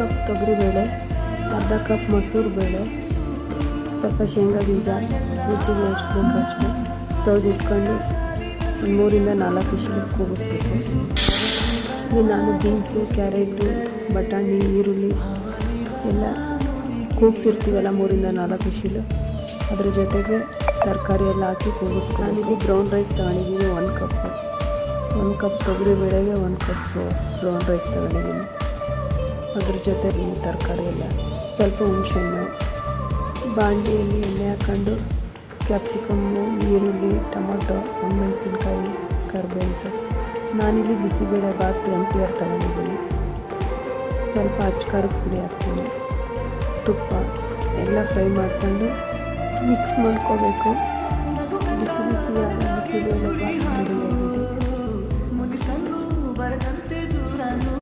Cup ತೊಗರಿಬೇಳೆ ಅರ್ಧ cup ಮೊಸರು ಬೇಳೆ, ಸ್ವಲ್ಪ ಶೇಂಗಾ ಬೀಜ, ರುಚಿಗೆ ಎಷ್ಟು ಬೇಕು ಅಷ್ಟು ತೊಳೆದಿಟ್ಕೊಂಡು ಮೂರಿಂದ ನಾಲ್ಕು ವಿಷಲು ಕೂಗಿಸ್ಬೇಕು. ಇಲ್ಲಿ ನಾನು ಬೀನ್ಸು, ಕ್ಯಾರೆಟು, ಬಟಾಣಿ, ಈರುಳ್ಳಿ ಎಲ್ಲ ಕೂಗಿಸಿರ್ತೀವಲ್ಲ ಮೂರಿಂದ ನಾಲ್ಕು ವಿಷಲು ಅದ್ರ ಜೊತೆಗೆ ತರಕಾರಿ ಎಲ್ಲ ಹಾಕಿ ಕೂಗಿಸ್ಕೊಂಡು ನಾನಿಲ್ಲಿ ಬ್ರೌನ್ ರೈಸ್ ತಗೊಂಡಿದ್ದೀನಿ, ಒಂದು ಕಪ್ಪು. ಒಂದು ಕಪ್ ತೊಗರಿ ಬೇಳೆಗೆ ಒಂದು ಕಪ್ಪು ಬ್ರೌನ್ ರೈಸ್ ತಗೊಂಡಿದ್ದೀನಿ. ಅದ್ರ ಜೊತೆ ಈ ತರಕಾರಿ ಎಲ್ಲ ಸ್ವಲ್ಪ ಹುಣಸೆಹಣ್ಣು ಬಾಂಡಿಯಲ್ಲಿ ಎಣ್ಣೆ ಹಾಕ್ಕೊಂಡು ಕ್ಯಾಪ್ಸಿಕಮ್ಮು, ಈರುಳ್ಳಿ, ಟೊಮೊಟೊ ಮೆಣಸಿನ್ಕಾಯಿ ಕರ್ಬೇವಿನ ನಾನಿಲ್ಲಿ ಬಿಸಿಬೇಳೆ ಭಾತ್ ಎಂಪಿಯರ್ ತಗೊಂಡಿದ್ದೀನಿ. ಸ್ವಲ್ಪ ಅಚ್ಕಾರದ ಪುಡಿ ಹಾಕ್ತೀನಿ. ತುಪ್ಪ ಎಲ್ಲ ಫ್ರೈ ಮಾಡ್ಕೊಂಡು ಮಿಕ್ಸ್ ಮಾಡ್ಕೋಬೇಕು. ಬಿಸಿ ಬಿಸಿಯಾದ ಬಿಸಿಬೇಳೆ ಭಾತ್ ರೆಡಿ ದೂರನು.